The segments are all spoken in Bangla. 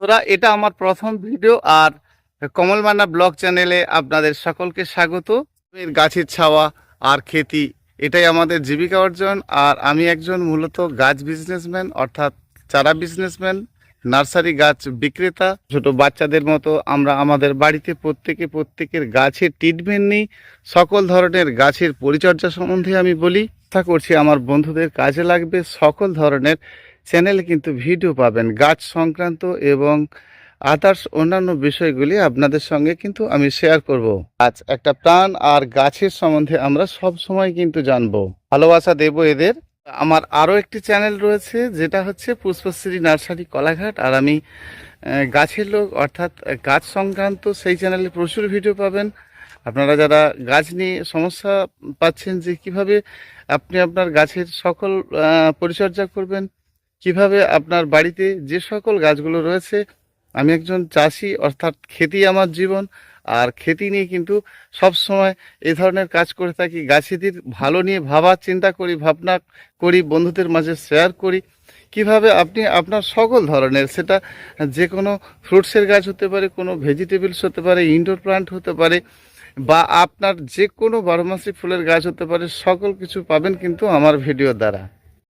তোরা এটা আমার প্রথম ভিডিও আর কমল মান্না ব্লগ চ্যানেলে আপনাদের সকলকে স্বাগত। গাছের ছাওয়া আর খেতি, এটাই আমাদের জীবিকা অর্জন। আর আমি একজন মূলত গাছ বিজনেসম্যান অর্থাৎ চারা বিজনেসম্যান নার্সারি গাছ বিক্রেতা। ছোট বাচ্চাদের মতো আমরা আমাদের বাড়িতে প্রত্যেকে প্রত্যেকের গাছের ট্রিটমেন্ট নিই। সকল ধরনের গাছের পরিচর্যা সম্বন্ধে আমি বলি। আশা করছি আমার বন্ধুদের কাজে লাগবে। সকল ধরনের চ্যানেলে কিন্তু ভিডিও পাবেন। গাছ সংক্রান্ত এবং আদার্স অন্যান্য বিষয়গুলি আপনাদের সঙ্গে কিন্তু আমি শেয়ার করব। আজ একটা প্রাণ আর গাছের সম্বন্ধে আমরা সব সময় কিন্তু জানব। ভালোবাসা দেব এদের। আমার আরও একটি চ্যানেল রয়েছে, যেটা হচ্ছে পুষ্পশ্রী নার্সারি কলাঘাট। আর আমি গাছের লোক, অর্থাৎ গাছ সংক্রান্ত সেই চ্যানেলে প্রচুর ভিডিও পাবেন। আপনারা যারা গাছ নিয়ে সমস্যা পাচ্ছেন যে কীভাবে আপনি আপনার গাছের সকল পরিচর্যা করবেন কীভাবে আপনার বাড়িতে যে সকল গাছগুলো রয়েছে, আমি একজন চাষি, অর্থাৎ খেতি আমার জীবন, আর খেতি নিয়ে কিন্তু সব সময় এই ধরনের কাজ করে থাকি, গাছেদের ভালো নিয়ে ভাবার চিন্তা করি, ভাবনা করি, বন্ধুদের মাঝে শেয়ার করি। কীভাবে আপনি আপনার সকল ধরনের, সেটা যে কোনো ফ্রুটসের গাছ হতে পারে, কোনো ভেজিটেবলস হতে পারে ইনডোর প্লান্ট হতে পারে, বা আপনার যে কোনো বারোমাসি ফুলের গাছ হতে পারে, সকল কিছু পাবেন কিন্তু আমার ভিডিও দ্বারা।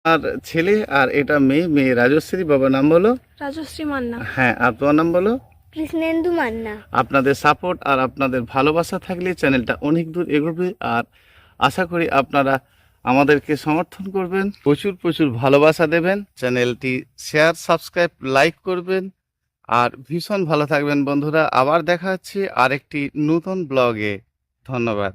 আর ছেলে আর এটা মেয়ে মেয়ে রাজশ্রী বাবার নাম বলো? রাজশ্রী মান্না। হ্যাঁ আর তোমার নাম বলো? কৃষ্ণেন্দু মান্না। আপনাদের সাপোর্ট আর আপনাদের ভালোবাসা থাকলে চ্যানেলটা অনেক দূর এগোবে আর আশা করি আপনারা আমাদেরকে সমর্থন করবেন। প্রচুর প্রচুর ভালোবাসা দেবেন। চ্যানেলটি শেয়ার সাবস্ক্রাইব লাইক করবেন। আর ভীষণ ভালো থাকবেন বন্ধুরা। আবার দেখা হচ্ছে আরেকটি নতুন ব্লগে ধন্যবাদ।